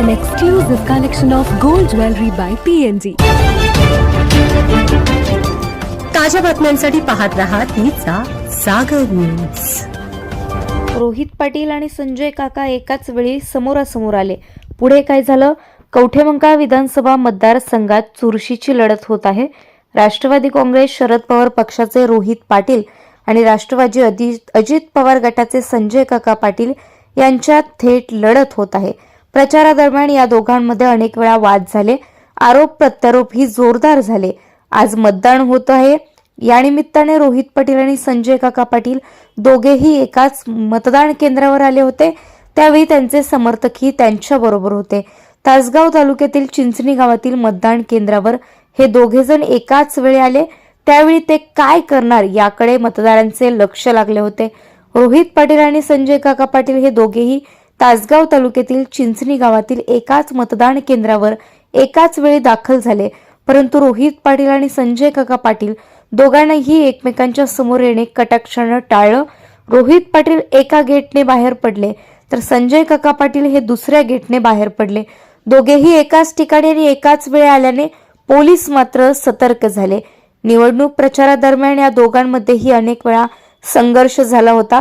an exclusive collection of gold jewelry by PNG. ताज्या बातम्यांसाठी पाहत रहा तिचा सागर न्यूज रोहित पाटील आणि संजय काका एकाच वेळी समोरासमोर आले. पुढे काय झालं? कवठेमंका विधानसभा मतदारसंघात चुरशीची लढत होत आहे. राष्ट्रवादी काँग्रेस शरद पवार पक्षाचे रोहित पाटील आणि राष्ट्रवादी अजित अजित पवार गटाचे संजय काका पाटील यांच्यात थेट लढत होत आहे. प्रचारादरम्यान या दोघांमध्ये अनेक वेळा वाद झाले. आरोप प्रत्यारोप ही जोरदार झाले. आज मतदान होत आहे. यानिमित्ताने रोहित पाटील आणि संजय काका पाटील दोघेही एकाच मतदान केंद्रावर आले होते. त्यावेळी त्यांचे समर्थकही त्यांच्या बरोबर होते. तासगाव तालुक्यातील चिंचणी गावातील मतदान केंद्रावर हे दोघेजण एकाच वेळी आले. त्यावेळी ते काय करणार याकडे मतदारांचे लक्ष लागले होते. रोहित पाटील आणि संजय काका पाटील हे दोघेही तासगाव तालुक्यातील चिंचणी गावातील एकाच मतदान केंद्रावर एकाच वेळी दाखल झाले. परंतु रोहित पाटील आणि संजय काका पाटील दोघांनाही एकमेकांच्या समोर येणे कटाक्षानं टाळलं. रोहित पाटील एका गेटने बाहेर पडले तर संजय काका पाटील हे दुसऱ्या गेटने बाहेर पडले. दोघेही एकाच ठिकाणी आणि एकाच वेळी आल्याने पोलीस मात्र सतर्क झाले. निवडणूक प्रचारादरम्यान या दोघांमध्येही अनेक वेळा संघर्ष झाला होता.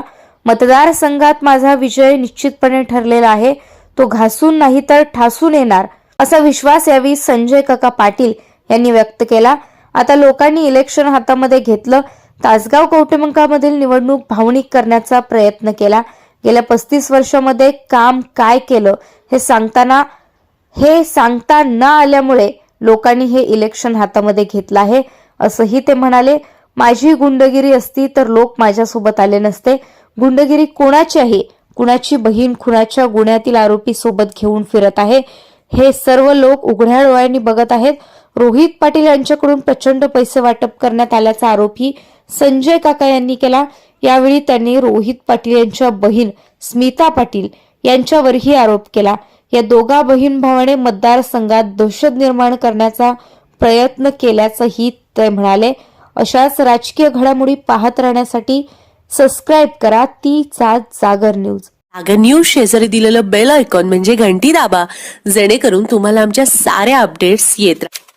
मतदारसंघात माझा विजय निश्चितपणे ठरलेला आहे. तो घासून नाही तर ठासून येणार असा विश्वास यावेळी संजय काका पाटील यांनी व्यक्त केला. आता लोकांनी इलेक्शन हातामध्ये घेतलं. तासगाव कौटुंबकामधील निवडणूक भावनिक करण्याचा प्रयत्न केला. गेल्या पस्तीस वर्षामध्ये काम काय केलं हे सांगताना हे सांगता न आल्यामुळे लोकांनी हे इलेक्शन हातामध्ये घेतलं आहे असंही ते म्हणाले. माझी गुंडगिरी असती तर लोक माझ्यासोबत आले नसते. गुंडगिरी कोणाची आहे कुणाची बहीण खुनाच्या गुन्ह्यातील आरोपी सोबत घेऊन फिरत आहे हे सर्व लोक उघड्या डोळ्यांनी बघत आहेत. रोहित पाटील यांच्याकडून प्रचंड पैसे वाटप करण्यात आल्याचा आरोपही संजय काका यांनी केला. यावेळी त्यांनी रोहित पाटील यांच्या बहीण स्मिता पाटील यांच्यावरही आरोप केला. या दोघा बहीण भावाने मतदारसंघात दहशत निर्माण करण्याचा प्रयत्न केल्याचंही ते म्हणाले. अशाच राजकीय घडामोडी पाहत राहण्यासाठी सबस्क्राईब करा ती तीचा जागर न्यूज. सागर न्यूज शेजारी दिलेलं बेल आयकॉन म्हणजे घंटी दाबा जेणेकरून तुम्हाला आमच्या साऱ्या अपडेट्स येत राहतील.